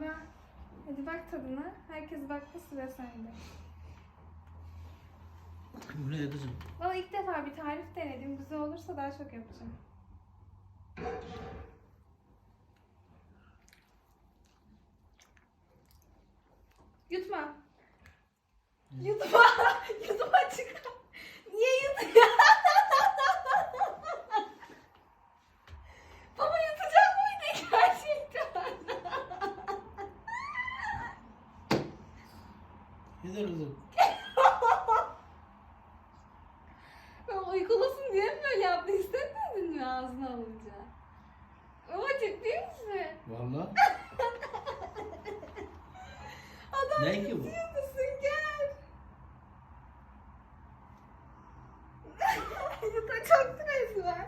Bir bak tadına. Herkes baktı sıra sende. Bu ne kızım? Valla ilk defa bir tarif denedim. Güzel olursa daha çok yapacağım. Yutma. Yutma. Yutma Yeter kızım. Ben uykulasın diye mi böyle yaptı? Hissetmedin mi ağzına alınca? Baba ciddi misin? Valla. Adam Ne ki bu? musun? Gel. Yutacak resmen.